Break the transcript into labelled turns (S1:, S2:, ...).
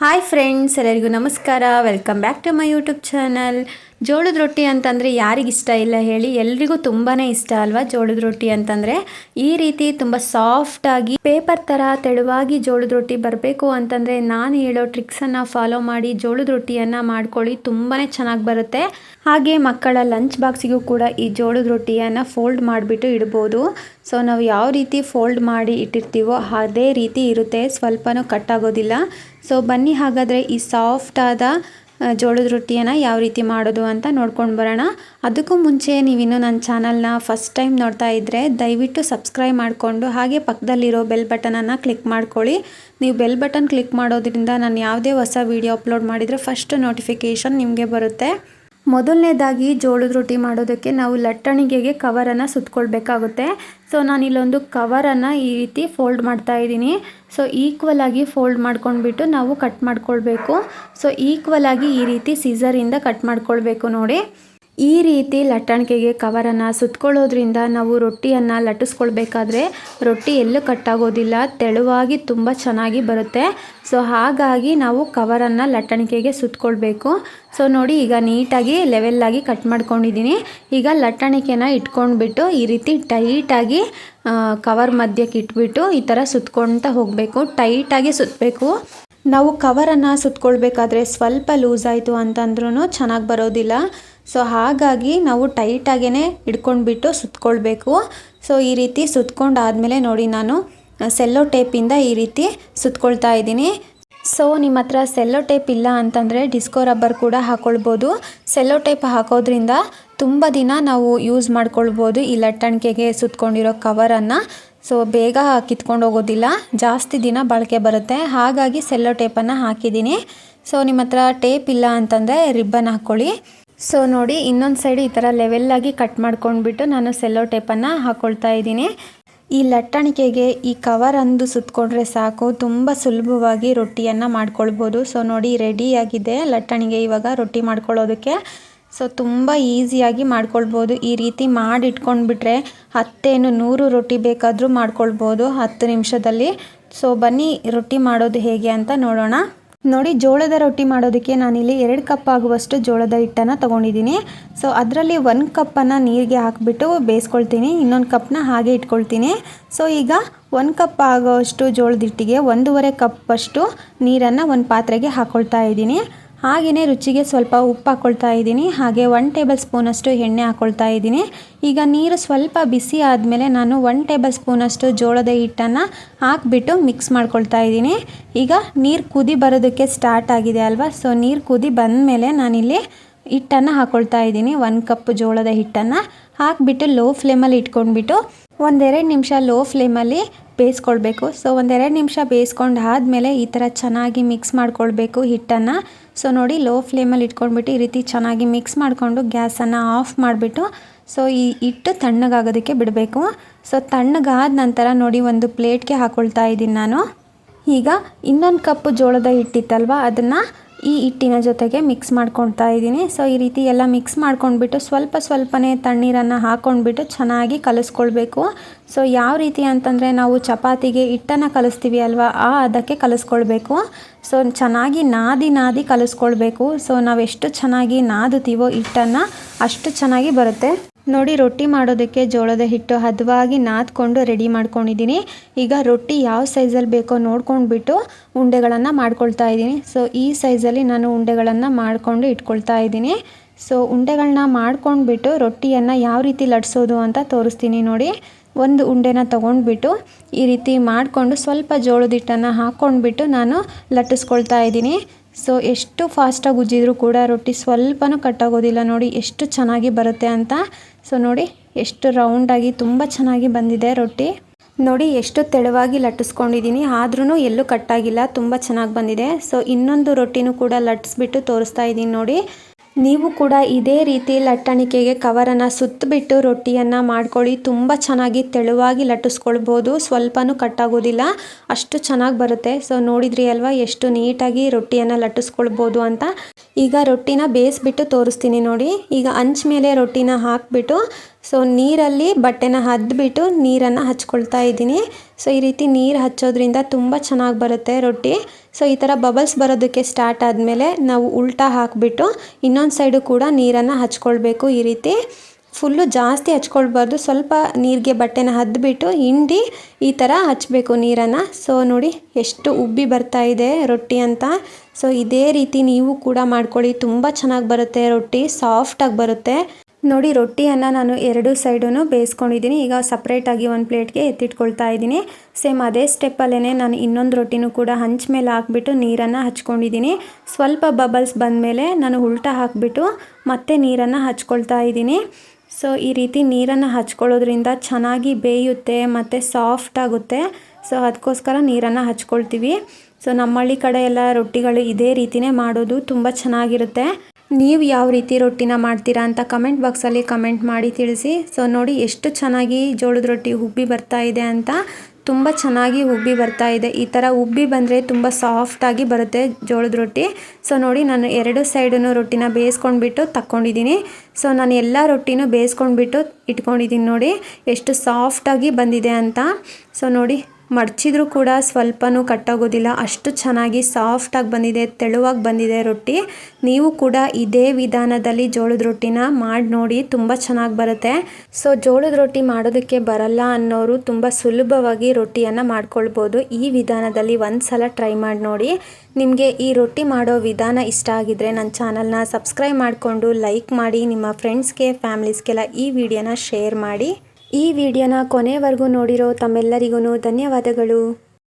S1: Hi friends ಎಲ್ಲರಿಗೂ ನಮಸ್ಕಾರ. Welcome back to my YouTube channel ಜೋಳದ ರೊಟ್ಟಿ ಅಂತಂದರೆ ಯಾರಿಗಿಷ್ಟ ಇಲ್ಲ ಹೇಳಿ ಎಲ್ರಿಗೂ ತುಂಬಾ ಇಷ್ಟ ಅಲ್ವಾ ಜೋಳದ ರೊಟ್ಟಿ ಅಂತಂದರೆ? ಈ ರೀತಿ ತುಂಬ ಸಾಫ್ಟಾಗಿ ಪೇಪರ್ ಥರ ತೆಳುವಾಗಿ ಜೋಳದ ರೊಟ್ಟಿ ಬರಬೇಕು ಅಂತಂದರೆ ನಾನು ಹೇಳೋ ಟ್ರಿಕ್ಸನ್ನು ಫಾಲೋ ಮಾಡಿ ಜೋಳದ ರೊಟ್ಟಿಯನ್ನು ಮಾಡ್ಕೊಳ್ಳಿ ತುಂಬಾ ಚೆನ್ನಾಗಿ ಬರುತ್ತೆ. ಹಾಗೆ ಮಕ್ಕಳ ಲಂಚ್ ಬಾಕ್ಸಿಗೂ ಕೂಡ ಈ ಜೋಳದ ರೊಟ್ಟಿಯನ್ನು ಫೋಲ್ಡ್ ಮಾಡಿಬಿಟ್ಟು ಇಡ್ಬೋದು. ಸೊ ನಾವು ಯಾವ ರೀತಿ ಫೋಲ್ಡ್ ಮಾಡಿ ಇಟ್ಟಿರ್ತೀವೋ ಅದೇ ರೀತಿ ಇರುತ್ತೆ, ಸ್ವಲ್ಪನೂ ಕಟ್ ಆಗೋದಿಲ್ಲ. ಸೊ ಬನ್ನಿ ಹಾಗಾದರೆ ಈ ಸಾಫ್ಟಾದ ಜೋಳದ ರೊಟ್ಟಿಯನ್ನು ಯಾವ ರೀತಿ ಮಾಡೋದು ಅಂತ ನೋಡ್ಕೊಂಡು ಬರೋಣ. ಅದಕ್ಕೂ ಮುಂಚೆ ನೀವಿನ್ನು ನನ್ನ ಚಾನಲ್ನ ಫಸ್ಟ್ ಟೈಮ್ ನೋಡ್ತಾ ಇದ್ದರೆ ದಯವಿಟ್ಟು ಸಬ್ಸ್ಕ್ರೈಬ್ ಮಾಡಿಕೊಂಡು ಹಾಗೆ ಪಕ್ಕದಲ್ಲಿರೋ ಬೆಲ್ ಬಟನನ್ನು ಕ್ಲಿಕ್ ಮಾಡ್ಕೊಳ್ಳಿ. ನೀವು ಬೆಲ್ ಬಟನ್ ಕ್ಲಿಕ್ ಮಾಡೋದ್ರಿಂದ ನಾನು ಯಾವುದೇ ಹೊಸ ವೀಡಿಯೋ ಅಪ್ಲೋಡ್ ಮಾಡಿದರೆ ಫಸ್ಟ್ ನೋಟಿಫಿಕೇಷನ್ ನಿಮಗೆ ಬರುತ್ತೆ. ಮೊದಲನೇದಾಗಿ ಜೋಳದ ರೊಟ್ಟಿ ಮಾಡೋದಕ್ಕೆ ನಾವು ಲಟ್ಟಣಿಗೆಗೆ ಕವರನ್ನು ಸುತ್ಕೊಳ್ಬೇಕಾಗುತ್ತೆ. ಸೊ, ನಾನು ಇಲ್ಲೊಂದು ಕವರನ್ನು ಈ ರೀತಿ ಫೋಲ್ಡ್ ಮಾಡ್ತಾ ಇದ್ದೀನಿ. ಸೊ, ಈಕ್ವಲ್ ಆಗಿ ಫೋಲ್ಡ್ ಮಾಡ್ಕೊಂಡ್ಬಿಟ್ಟು ನಾವು ಕಟ್ ಮಾಡ್ಕೊಳ್ಬೇಕು. ಸೊ, ಈಕ್ವಲ್ ಆಗಿ ಈ ರೀತಿ ಸೀಸರಿಂದ ಕಟ್ ಮಾಡ್ಕೊಳ್ಬೇಕು ನೋಡಿ. ಈ ರೀತಿ ಲಟ್ಟಣಿಕೆಗೆ ಕವರನ್ನು ಸುತ್ತಕೊಳ್ಳೋದ್ರಿಂದ ನಾವು ರೊಟ್ಟಿಯನ್ನು ಲಟ್ಟಿಸ್ಕೊಳ್ಬೇಕಾದ್ರೆ ರೊಟ್ಟಿ ಎಲ್ಲೂ ಕಟ್ಟಾಗೋದಿಲ್ಲ, ತೆಳುವಾಗಿ ತುಂಬ ಚೆನ್ನಾಗಿ ಬರುತ್ತೆ. ಸೊ ಹಾಗಾಗಿ ನಾವು ಕವರನ್ನು ಲಟ್ಟಣಿಕೆಗೆ ಸುತ್ತಕೊಳ್ಬೇಕು ಸೊ ನೋಡಿ ಈಗ ನೀಟಾಗಿ ಲೆವೆಲ್ಲಾಗಿ ಕಟ್ ಮಾಡ್ಕೊಂಡಿದ್ದೀನಿ. ಈಗ ಲಟ್ಟಣಿಕೆನ ಇಟ್ಕೊಂಡ್ಬಿಟ್ಟು ಈ ರೀತಿ ಟೈಟಾಗಿ ಕವರ್ ಮಧ್ಯಕ್ಕೆ ಇಟ್ಬಿಟ್ಟು ಈ ಥರ ಸುತ್ಕೊಳ್ತಾ ಹೋಗಬೇಕು. ಟೈಟಾಗಿ ಸುತ್ತಬೇಕು ನಾವು ಕವರನ್ನು ಸುತ್ಕೊಳ್ಬೇಕಾದ್ರೆ ಸ್ವಲ್ಪ ಲೂಸ್ ಆಯಿತು ಅಂತಂದ್ರೂ ಚೆನ್ನಾಗಿ ಬರೋದಿಲ್ಲ. ಸೊ ಹಾಗಾಗಿ ನಾವು ಟೈಟಾಗೇ ಹಿಡ್ಕೊಂಡ್ಬಿಟ್ಟು ಸುತ್ಕೊಳ್ಬೇಕು. ಸೊ ಈ ರೀತಿ ಸುತ್ಕೊಂಡಾದಮೇಲೆ ನೋಡಿ ನಾನು ಸೆಲ್ಲೋ ಟೇಪಿಂದ ಈ ರೀತಿ ಸುತ್ಕೊಳ್ತಾ ಇದ್ದೀನಿ. ಸೊ ನಿಮ್ಮ ಹತ್ರ ಸೆಲ್ಲೋ ಟೇಪ್ ಇಲ್ಲ ಅಂತಂದರೆ ಡಿಸ್ಕೋ ರಬ್ಬರ್ ಕೂಡ ಹಾಕ್ಕೊಳ್ಬೋದು ಸೆಲ್ಲೋ ಟೇಪ್ ಹಾಕೋದ್ರಿಂದ ತುಂಬ ದಿನ ನಾವು ಯೂಸ್ ಮಾಡ್ಕೊಳ್ಬೋದು ಈ ಲಟ್ಟಣಿಕೆಗೆ ಸುತ್ಕೊಂಡಿರೋ ಕವರನ್ನು ಸೊ ಬೇಗ ಕಿತ್ಕೊಂಡು ಹೋಗೋದಿಲ್ಲ. ಜಾಸ್ತಿ ದಿನ ಬಾಳಿಕೆ ಬರುತ್ತೆ. ಹಾಗಾಗಿ ಸೆಲ್ಲೋ ಟೇಪನ್ನು ಹಾಕಿದ್ದೀನಿ. ಸೊ ನಿಮ್ಮ ಹತ್ರ ಟೇಪ್ ಇಲ್ಲ ಅಂತಂದರೆ ರಿಬ್ಬನ್ ಹಾಕ್ಕೊಳ್ಳಿ. ಸೊ ನೋಡಿ, ಇನ್ನೊಂದು ಸೈಡ್ ಈ ಥರ ಲೆವೆಲ್ಲಾಗಿ ಕಟ್ ಮಾಡ್ಕೊಂಡ್ಬಿಟ್ಟು ನಾನು ಸೆಲ್ಲೋ ಟೇಪನ್ನು ಹಾಕ್ಕೊಳ್ತಾ ಇದ್ದೀನಿ. ಈ ಲಟ್ಟಣಿಕೆಗೆ ಈ ಕವರ್ ಅಂದು ಸುತ್ತಕೊಂಡ್ರೆ ಸಾಕು, ತುಂಬ ಸುಲಭವಾಗಿ ರೊಟ್ಟಿಯನ್ನು ಮಾಡ್ಕೊಳ್ಬೋದು. ಸೊ ನೋಡಿ ರೆಡಿಯಾಗಿದೆ ಲಟ್ಟಣಿಗೆ ಇವಾಗ ರೊಟ್ಟಿ ಮಾಡ್ಕೊಳ್ಳೋದಕ್ಕೆ. ಸೊ ತುಂಬ ಈಸಿಯಾಗಿ ಮಾಡ್ಕೊಳ್ಬೋದು. ಈ ರೀತಿ ಮಾಡಿಟ್ಕೊಂಡ್ಬಿಟ್ರೆ ಹತ್ತೇನು ನೂರು ರೊಟ್ಟಿ ಬೇಕಾದರೂ ಮಾಡ್ಕೊಳ್ಬೋದು ಹತ್ತು ನಿಮಿಷದಲ್ಲಿ. ಸೊ ಬನ್ನಿ, ರೊಟ್ಟಿ ಮಾಡೋದು ಹೇಗೆ ಅಂತ ನೋಡೋಣ. ನೋಡಿ, ಜೋಳದ ರೊಟ್ಟಿ ಮಾಡೋದಕ್ಕೆ ನಾನಿಲ್ಲಿ ಎರಡು ಕಪ್ ಆಗುವಷ್ಟು ಜೋಳದ ಹಿಟ್ಟನ್ನು ತೊಗೊಂಡಿದ್ದೀನಿ. ಸೊ ಅದರಲ್ಲಿ ಒಂದು ಕಪ್ಪನ್ನು ನೀರಿಗೆ ಹಾಕಿಬಿಟ್ಟು ಬೇಯಿಸ್ಕೊಳ್ತೀನಿ. ಇನ್ನೊಂದು ಕಪ್ನ ಹಾಗೆ ಇಟ್ಕೊಳ್ತೀನಿ. ಸೊ ಈಗ ಒಂದು ಕಪ್ ಆಗೋಷ್ಟು ಜೋಳದ ಹಿಟ್ಟಿಗೆ ಒಂದೂವರೆ ಕಪ್ಪಷ್ಟು ನೀರನ್ನು ಒಂದು ಪಾತ್ರೆಗೆ ಹಾಕ್ಕೊಳ್ತಾ ಇದ್ದೀನಿ. ಹಾಗೆಯೇ ರುಚಿಗೆ ಸ್ವಲ್ಪ ಉಪ್ಪು ಹಾಕ್ಕೊಳ್ತಾ ಇದ್ದೀನಿ. ಹಾಗೆ ಒನ್ ಟೇಬಲ್ ಸ್ಪೂನಷ್ಟು ಎಣ್ಣೆ ಹಾಕ್ಕೊಳ್ತಾ ಇದ್ದೀನಿ. ಈಗ ನೀರು ಸ್ವಲ್ಪ ಬಿಸಿ ಆದಮೇಲೆ ನಾನು ಒನ್ ಟೇಬಲ್ ಸ್ಪೂನಷ್ಟು ಜೋಳದ ಹಿಟ್ಟನ್ನು ಹಾಕಿಬಿಟ್ಟು ಮಿಕ್ಸ್ ಮಾಡ್ಕೊಳ್ತಾ ಇದ್ದೀನಿ. ಈಗ ನೀರು ಕುದಿ ಬರೋದಕ್ಕೆ ಸ್ಟಾರ್ಟ್ ಆಗಿದೆ ಅಲ್ವಾ? ಸೊ ನೀರು ಕುದಿ ಬಂದಮೇಲೆ ನಾನಿಲ್ಲಿ ಹಿಟ್ಟನ್ನು ಹಾಕ್ಕೊಳ್ತಾ ಇದ್ದೀನಿ. ಒಂದು ಕಪ್ ಜೋಳದ ಹಿಟ್ಟನ್ನು ಹಾಕಿಬಿಟ್ಟು ಲೋ ಫ್ಲೇಮಲ್ಲಿ ಇಟ್ಕೊಂಡ್ಬಿಟ್ಟು ಒಂದೆರಡು ನಿಮಿಷ ಲೋ ಫ್ಲೇಮಲ್ಲಿ ಬೇಯಿಸ್ಕೊಳ್ಬೇಕು. ಸೊ ಒಂದೆರಡು ನಿಮಿಷ ಬೇಯಿಸ್ಕೊಂಡು ಆದಮೇಲೆ ಈ ಥರ ಚೆನ್ನಾಗಿ ಮಿಕ್ಸ್ ಮಾಡ್ಕೊಳ್ಬೇಕು ಹಿಟ್ಟನ್ನು. ಸೊ ನೋಡಿ ಲೋ ಫ್ಲೇಮಲ್ಲಿ ಇಟ್ಕೊಂಡ್ಬಿಟ್ಟು ಈ ರೀತಿ ಚೆನ್ನಾಗಿ ಮಿಕ್ಸ್ ಮಾಡಿಕೊಂಡು ಗ್ಯಾಸನ್ನು ಆಫ್ ಮಾಡಿಬಿಟ್ಟು, ಸೊ ಈ ಹಿಟ್ಟು ತಣ್ಣಗಾಗೋದಕ್ಕೆ ಬಿಡಬೇಕು. ಸೊ ತಣ್ಣಗಾದ ನಂತರ ನೋಡಿ ಒಂದು ಪ್ಲೇಟ್ಗೆ ಹಾಕ್ಕೊಳ್ತಾ ಇದ್ದೀನಿ ನಾನು. ಈಗ ಇನ್ನೊಂದು ಕಪ್ಪು ಜೋಳದ ಹಿಟ್ಟಿತ್ತಲ್ವ, ಅದನ್ನು ಈ ಹಿಟ್ಟಿನ ಜೊತೆಗೆ ಮಿಕ್ಸ್ ಮಾಡ್ಕೊಳ್ತಾ ಇದ್ದೀನಿ. ಸೊ ಈ ರೀತಿ ಎಲ್ಲ ಮಿಕ್ಸ್ ಮಾಡ್ಕೊಂಡ್ಬಿಟ್ಟು ಸ್ವಲ್ಪ ಸ್ವಲ್ಪನೇ ತಣ್ಣೀರನ್ನು ಹಾಕ್ಕೊಂಡ್ಬಿಟ್ಟು ಚೆನ್ನಾಗಿ ಕಲಿಸ್ಕೊಳ್ಬೇಕು. ಸೊ ಯಾವ ರೀತಿ ಅಂತಂದರೆ ನಾವು ಚಪಾತಿಗೆ ಹಿಟ್ಟನ್ನು ಕಲಿಸ್ತೀವಿ ಅಲ್ವಾ, ಆ ಅದಕ್ಕೆ ಕಲಿಸ್ಕೊಳ್ಬೇಕು. ಸೊ ಚೆನ್ನಾಗಿ ನಾದಿ ನಾದಿ ಕಲಿಸ್ಕೊಳ್ಬೇಕು. ಸೊ ನಾವೆಷ್ಟು ಚೆನ್ನಾಗಿ ನಾದುತ್ತೀವೋ ಹಿಟ್ಟನ್ನು ಅಷ್ಟು ಚೆನ್ನಾಗಿ ಬರುತ್ತೆ. ನೋಡಿ, ರೊಟ್ಟಿ ಮಾಡೋದಕ್ಕೆ ಜೋಳದ ಹಿಟ್ಟು ಹದವಾಗಿ ನಾದ್ಕೊಂಡು ರೆಡಿ ಮಾಡ್ಕೊಂಡಿದ್ದೀನಿ. ಈಗ ರೊಟ್ಟಿ ಯಾವ ಸೈಜಲ್ಲಿ ಬೇಕೋ ನೋಡ್ಕೊಂಡ್ಬಿಟ್ಟು ಉಂಡೆಗಳನ್ನು ಮಾಡ್ಕೊಳ್ತಾ ಇದ್ದೀನಿ. ಸೊ ಈ ಸೈಜಲ್ಲಿ ನಾನು ಉಂಡೆಗಳನ್ನು ಮಾಡಿಕೊಂಡು ಇಟ್ಕೊಳ್ತಾ ಇದ್ದೀನಿ. ಸೊ ಉಂಡೆಗಳನ್ನ ಮಾಡ್ಕೊಂಡ್ಬಿಟ್ಟು ರೊಟ್ಟಿಯನ್ನು ಯಾವ ರೀತಿ ಲಟ್ಸೋದು ಅಂತ ತೋರಿಸ್ತೀನಿ ನೋಡಿ. ಒಂದು ಉಂಡೆನ ತೊಗೊಂಡ್ಬಿಟ್ಟು ಈ ರೀತಿ ಮಾಡಿಕೊಂಡು ಸ್ವಲ್ಪ ಜೋಳದ ಹಿಟ್ಟನ್ನು ಹಾಕ್ಕೊಂಡ್ಬಿಟ್ಟು ನಾನು ಲಟ್ಟಿಸ್ಕೊಳ್ತಾ ಇದ್ದೀನಿ. ಸೊ ಎಷ್ಟು ಫಾಸ್ಟಾಗಿ ಉಜ್ಜಿದ್ರು ಕೂಡ ರೊಟ್ಟಿ ಸ್ವಲ್ಪನೂ ಕಟ್ಟಾಗೋದಿಲ್ಲ ನೋಡಿ, ಎಷ್ಟು ಚೆನ್ನಾಗಿ ಬರುತ್ತೆ ಅಂತ. ಸೊ ನೋಡಿ, ಎಷ್ಟು ರೌಂಡಾಗಿ ತುಂಬ ಚೆನ್ನಾಗಿ ಬಂದಿದೆ ರೊಟ್ಟಿ. ನೋಡಿ, ಎಷ್ಟು ತೆಳುವಾಗಿ ಲಟ್ಟಿಸ್ಕೊಂಡಿದ್ದೀನಿ. ಆದ್ರೂ ಎಲ್ಲೂ ಕಟ್ಟಾಗಿಲ್ಲ ತುಂಬ ಚೆನ್ನಾಗಿ ಬಂದಿದೆ. ಸೊ ಇನ್ನೊಂದು ರೊಟ್ಟಿನೂ ಕೂಡ ಲಟ್ಟಿಸ್ಬಿಟ್ಟು ತೋರಿಸ್ತಾ ಇದ್ದೀನಿ ನೋಡಿ. ನೀವು ಕೂಡ ಇದೇ ರೀತಿ ಲಟ್ಟಣಿಕೆಗೆ ಕವರನ್ನು ಸುತ್ತಬಿಟ್ಟು ರೊಟ್ಟಿಯನ್ನು ಮಾಡ್ಕೊಳ್ಳಿ. ತುಂಬ ಚೆನ್ನಾಗಿ ತೆಳುವಾಗಿ ಲಟ್ಟಿಸ್ಕೊಳ್ಬೋದು. ಸ್ವಲ್ಪನೂ ಕಟ್ಟಾಗೋದಿಲ್ಲ. ಅಷ್ಟು ಚೆನ್ನಾಗಿ ಬರುತ್ತೆ. ಸೊ ನೋಡಿದ್ರಿ ಅಲ್ವಾ? ಎಷ್ಟು ನೀಟಾಗಿ ರೊಟ್ಟಿಯನ್ನು ಲಟ್ಟಿಸ್ಕೊಳ್ಬೋದು ಅಂತ. ಈಗ ರೊಟ್ಟಿನ ಬೇಯಿಸ್ಬಿಟ್ಟು ತೋರಿಸ್ತೀನಿ ನೋಡಿ. ಈಗ ಹಂಚ್ ಮೇಲೆ ರೊಟ್ಟಿನ ಹಾಕಿಬಿಟ್ಟು ಸೊ ನೀರಲ್ಲಿ ಬಟ್ಟೆನ ಹದ್ಬಿಟ್ಟು ನೀರನ್ನು ಹಚ್ಕೊಳ್ತಾ ಇದ್ದೀನಿ. ಸೊ ಈ ರೀತಿ ನೀರು ಹಚ್ಚೋದ್ರಿಂದ ತುಂಬ ಚೆನ್ನಾಗಿ ಬರುತ್ತೆ ರೊಟ್ಟಿ. ಸೊ ಈ ಥರ ಬಬಲ್ಸ್ ಬರೋದಕ್ಕೆ ಸ್ಟಾರ್ಟ್ ಆದಮೇಲೆ ನಾವು ಉಲ್ಟಾ ಹಾಕಿಬಿಟ್ಟು ಇನ್ನೊಂದು ಸೈಡು ಕೂಡ ನೀರನ್ನು ಹಚ್ಕೊಳ್ಬೇಕು. ಈ ರೀತಿ ಫುಲ್ಲು ಜಾಸ್ತಿ ಹಚ್ಕೊಳ್ಬಾರ್ದು. ಸ್ವಲ್ಪ ನೀರಿಗೆ ಬಟ್ಟೆನ ಹದ್ಬಿಟ್ಟು ಹಿಂಡಿ ಈ ಥರ ಹಚ್ಚಬೇಕು ನೀರನ್ನು. ಸೊ ನೋಡಿ ಎಷ್ಟು ಉಬ್ಬಿ ಬರ್ತಾ ಇದೆ ರೊಟ್ಟಿ ಅಂತ. ಸೊ ಇದೇ ರೀತಿ ನೀವು ಕೂಡ ಮಾಡ್ಕೊಳ್ಳಿ. ತುಂಬ ಚೆನ್ನಾಗಿ ಬರುತ್ತೆ ರೊಟ್ಟಿ. ಸಾಫ್ಟಾಗಿ ಬರುತ್ತೆ. ನೋಡಿ, ರೊಟ್ಟಿಯನ್ನು ನಾನು ಎರಡು ಸೈಡೂ ಬೇಯಿಸ್ಕೊಂಡಿದ್ದೀನಿ. ಈಗ ಸಪ್ರೇಟಾಗಿ ಒಂದು ಪ್ಲೇಟ್ಗೆ ಎತ್ತಿಟ್ಕೊಳ್ತಾ ಇದ್ದೀನಿ. ಸೇಮ್ ಅದೇ ಸ್ಟೆಪ್ಪಲ್ಲೇ ನಾನು ಇನ್ನೊಂದು ರೊಟ್ಟಿನೂ ಕೂಡ ಹಂಚ್ ಮೇಲೆ ಹಾಕ್ಬಿಟ್ಟು ನೀರನ್ನು ಹಚ್ಕೊಂಡಿದ್ದೀನಿ. ಸ್ವಲ್ಪ ಬಬಲ್ಸ್ ಬಂದಮೇಲೆ ನಾನು ಉಲ್ಟಾ ಹಾಕಿಬಿಟ್ಟು ಮತ್ತೆ ನೀರನ್ನು ಹಚ್ಕೊಳ್ತಾ ಇದ್ದೀನಿ. ಸೊ, ಈ ರೀತಿ ನೀರನ್ನು ಹಚ್ಕೊಳ್ಳೋದ್ರಿಂದ ಚೆನ್ನಾಗಿ ಬೇಯುತ್ತೆ, ಮತ್ತು ಸಾಫ್ಟ್ ಆಗುತ್ತೆ. ಸೊ ಅದಕ್ಕೋಸ್ಕರ ನೀರನ್ನು ಹಚ್ಕೊಳ್ತೀವಿ. ಸೊ ನಮ್ಮ ಹಳ್ಳಿ ಕಡೆ ಎಲ್ಲ ರೊಟ್ಟಿಗಳು ಇದೇ ರೀತಿನೇ ಮಾಡೋದು ತುಂಬ ಚೆನ್ನಾಗಿರುತ್ತೆ. ನೀವು ಯಾವ ರೀತಿ ರೊಟ್ಟಿನ ಮಾಡ್ತೀರಾ ಅಂತ ಕಮೆಂಟ್ ಬಾಕ್ಸಲ್ಲಿ ಕಮೆಂಟ್ ಮಾಡಿ ತಿಳಿಸಿ. ಸೊ ನೋಡಿ ಎಷ್ಟು ಚೆನ್ನಾಗಿ ಜೋಳದ ರೊಟ್ಟಿ ಉಬ್ಬಿ ಬರ್ತಾ ಇದೆ ಅಂತ. ತುಂಬ ಚೆನ್ನಾಗಿ ಉಬ್ಬಿ ಬರ್ತಾ ಇದೆ. ಈ ಥರ ಉಬ್ಬಿ ಬಂದರೆ ತುಂಬ ಸಾಫ್ಟಾಗಿ ಬರುತ್ತೆ ಜೋಳದ ರೊಟ್ಟಿ. ಸೊ ನೋಡಿ ನಾನು ಎರಡು ಸೈಡನ್ನು ರೊಟ್ಟಿನ ಬೇಯಿಸ್ಕೊಂಡ್ಬಿಟ್ಟು ತಕ್ಕೊಂಡಿದ್ದೀನಿ. ಸೊ ನಾನು ಎಲ್ಲ ರೊಟ್ಟಿನೂ ಬೇಯಿಸ್ಕೊಂಡ್ಬಿಟ್ಟು ಇಟ್ಕೊಂಡಿದ್ದೀನಿ ನೋಡಿ. ಎಷ್ಟು ಸಾಫ್ಟಾಗಿ ಬಂದಿದೆ ಅಂತ. ಸೊ ನೋಡಿ ಮಡಚಿದ್ರೂ ಕೂಡ ಸ್ವಲ್ಪನೂ ಕಟ್ಟಾಗೋದಿಲ್ಲ. ಅಷ್ಟು ಚೆನ್ನಾಗಿ ಸಾಫ್ಟಾಗಿ ಬಂದಿದೆ, ತೆಳುವಾಗಿ ಬಂದಿದೆ ರೊಟ್ಟಿ. ನೀವು ಕೂಡ ಇದೇ ವಿಧಾನದಲ್ಲಿ ಜೋಳದ ರೊಟ್ಟಿನ ಮಾಡಿ ನೋಡಿ, ತುಂಬ ಚೆನ್ನಾಗಿ ಬರುತ್ತೆ. ಸೊ ಜೋಳದ ರೊಟ್ಟಿ ಮಾಡೋದಕ್ಕೆ ಬರಲ್ಲ ಅನ್ನೋರು ತುಂಬ ಸುಲಭವಾಗಿ ರೊಟ್ಟಿಯನ್ನು ಮಾಡ್ಕೊಳ್ಬೋದು. ಈ ವಿಧಾನದಲ್ಲಿ ಒಂದು ಸಲ ಟ್ರೈ ಮಾಡಿ ನೋಡಿ. ನಿಮಗೆ ಈ ರೊಟ್ಟಿ ಮಾಡೋ ವಿಧಾನ ಇಷ್ಟ ಆಗಿದ್ರೆ ನನ್ನ ಚಾನಲ್ನ ಸಬ್ಸ್ಕ್ರೈಬ್ ಮಾಡಿಕೊಂಡು ಲೈಕ್ ಮಾಡಿ, ನಿಮ್ಮ ಫ್ರೆಂಡ್ಸ್ಗೆ ಫ್ಯಾಮಿಲೀಸ್ಗೆಲ್ಲ ಈ ವಿಡಿಯೋನ ಶೇರ್ ಮಾಡಿ. ಈ ವಿಡಿಯೋನ ಕೊನೆವರೆಗೂ ನೋಡಿರೋ ತಮ್ಮೆಲ್ಲರಿಗೂ ಧನ್ಯವಾದಗಳು.